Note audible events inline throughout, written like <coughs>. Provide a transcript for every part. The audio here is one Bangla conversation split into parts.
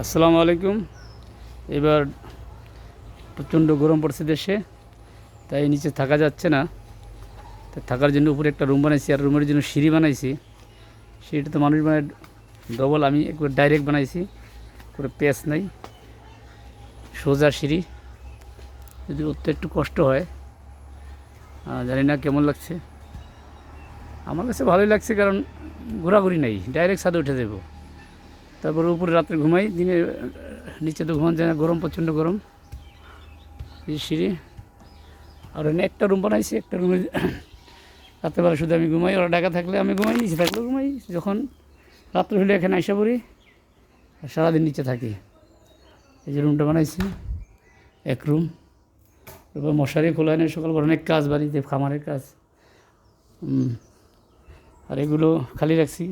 আসসালামু আলাইকুম। এবার প্রচণ্ড গরম পড়ছে দেশে, তাই নিচে থাকা যাচ্ছে না। তাই থাকার জন্য উপরে একটা রুম বানাইছি, আর রুমের জন্য সিঁড়ি বানাইছি। সিঁড়িটা তো মানুষ মানে ডবল আমি একবার ডাইরেক্ট বানাইছি করে পেঁচ নাই। সোজা সিঁড়ি, যদি উঠতে একটু কষ্ট হয়। জানি না কেমন লাগছে। আমার কাছে ভালোই লাগছে, কারণ ঘোরাঘুরি নাই ডাইরেক্ট ছাদে উঠে দেবো তারপর উপরে রাত্রে ঘুমাই দিনে নিচে তো ঘুমান যায় না, গরম, প্রচণ্ড গরম। সিঁড়ি। আর এনে একটা রুম বানাইছি, একটা রুমে <coughs> রাত্রেবেলা শুধু আমি ঘুমাই, ওরা ঢাকা থাকলে আমি ঘুমাই, নিচে থাকলেও ঘুমাই। যখন রাত্রে হলে এখানে আইসা পড়ি, আর সারাদিন নিচে থাকি। এই যে রুমটা বানাইছি, এক রুম এবার মশারি খোলা নেই সকাল অনেক কাজ, বাড়িতে খামারের কাজ। আর এগুলো খালি রাখছি,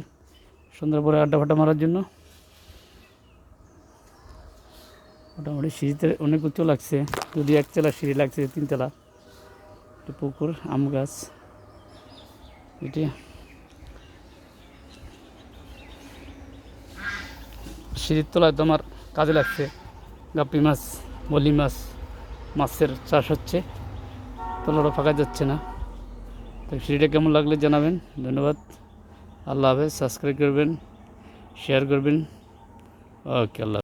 সন্ধ্যার পরে আড্ডা ফাড্ডা মারার জন্য। মোটামুটি সিঁড়িতে অনেক উঁচু লাগছে, যদি একতলা সিঁড়ি লাগছে তিনতলা একটা পুকুর, আম গাছ, এটি। সিঁড়ির তলায় তো আমার কাজে লাগছে। গাপি মাছ, বলি মাছ, মাছের চাষ হচ্ছে। তলাটা ফাঁকা যাচ্ছে না। তো সিঁড়িটা কেমন লাগলে জানাবেন। ধন্যবাদ। আল্লাহ হাফেজ। সাবস্ক্রাইব করবেন, শেয়ার করবেন। ওকে, আল্লাহ